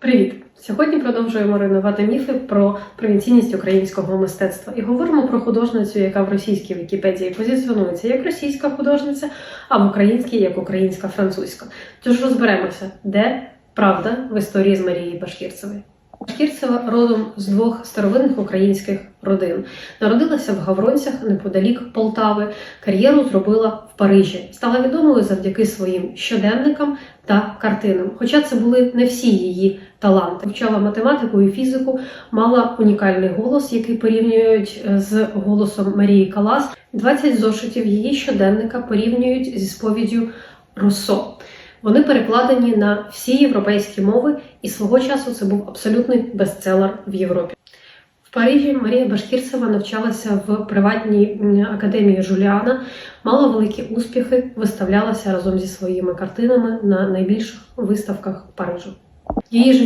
Привіт! Сьогодні продовжуємо руйнувати міфи про провінційність українського мистецтва і говоримо про художницю, яка в російській Вікіпедії позиціонується як російська художниця, а в українській як українська французька. Тож розберемося, де правда в історії з Марією Башкірцевою. Башкірцева родом з двох старовинних українських родин. Народилася в Гавронцях неподалік Полтави. Кар'єру зробила в Парижі. Стала відомою завдяки своїм щоденникам та картинам. Хоча це були не всі її таланти. Вивчала математику і фізику, мала унікальний голос, який порівнюють е, з голосом Марії Калас. 20 зошитів її щоденника порівнюють зі сповіддю Руссо. Вони перекладені на всі європейські мови, і свого часу це був абсолютний бестселер в Європі. В Парижі Марія Башкірцева навчалася в приватній академії Жуліана, мала великі успіхи, виставлялася разом зі своїми картинами на найбільших виставках Парижу. Її